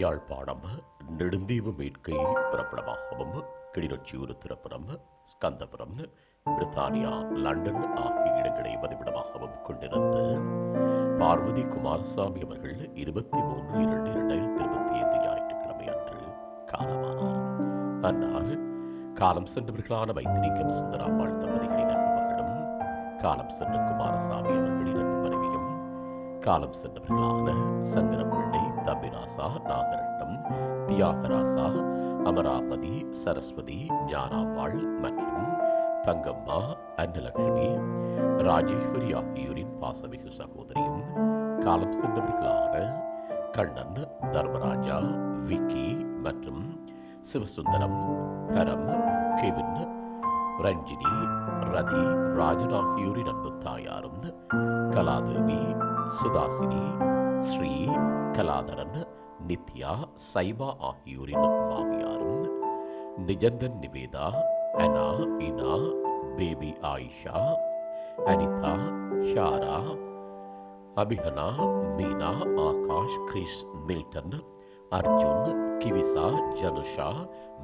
யாழ்ப்பாணம் நெடுந்தீவு மேற்கை பிரபலமாகவும் கிளிநொச்சியூர் திறப்புறம் ஸ்கந்தபுரம் பிரித்தானியா லண்டன் ஆகிய இடங்களை பதிவிடமாகவும் கொண்டிருந்த பார்வதி குமாரசாமி அவர்கள் இருபத்தி மூன்று இரண்டு இரண்டாயிரத்தி இருபத்தி ஐந்து ஞாயிற்றுக்கிழமை அன்று காலமானார். அன்னார் காலம் சென்றவர்களான வைத்திலிங்கம் சுந்தராம்பாள் தம்பதிகளின் அன்பு காலம் சென்ற குமாரசாமி அவர்களின் அன்பு காலம் சென்றவர்களான சங்கரப்பிள்ளை தம்பிராசா நாகரட்னம் தியாகராசா அமராபதி சரஸ்வதி ஞானாம்பாள் மற்றும் தங்கம்மா அன்னலட்சுமி ராஜேஸ்வரி ஆகியோரின் பாசமிகு சகோதரியும் காலம் சென்றவர்களான கண்ணன் தர்மராஜா விக்கி மற்றும் சிவசுந்தரம் பரம் கெவின் ரஞ்சினி ரதி ராஜன் ஆகியோரின் அன்பு தாயாரும் கலாதேவி சுதாசினி ஸ்ரீ கலாதரன் நித்யா சைபா ஆகியோரின் மாமியாரும் Nijanthan Nivetha Ana Ina baby Ayesha Anitha Shara Abihana Meena Akash Chris Milton Arjun Kivisha Janusha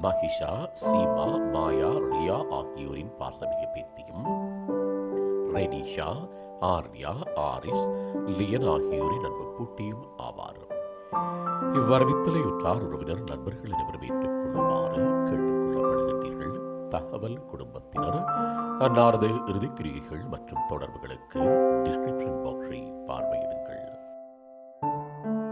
Mahisha Seema Maya Riya ஆகியோரின் பாசமிக பேத்தியும் ரெனிஷா ஆர்யா ஆரிஸ் லியன் ஆகியோரின் நண்பு பூட்டியும் ஆவார். இவ்வரவித்தலையுற்றார் உறவினர் நண்பர்கள் அனைவரும் ஏற்றுக்கொள்ளுமாறு கேட்டுக்கொள்ளப்படுகின்றீர்கள். தகவல் குடும்பத்தினர் அன்னாரது இறுதிக்கிரியைகள் மற்றும் தொடர்புகளுக்கு டிஸ்கிரிப்ஷன் பாக்ஸை பார்வையிடுங்கள்.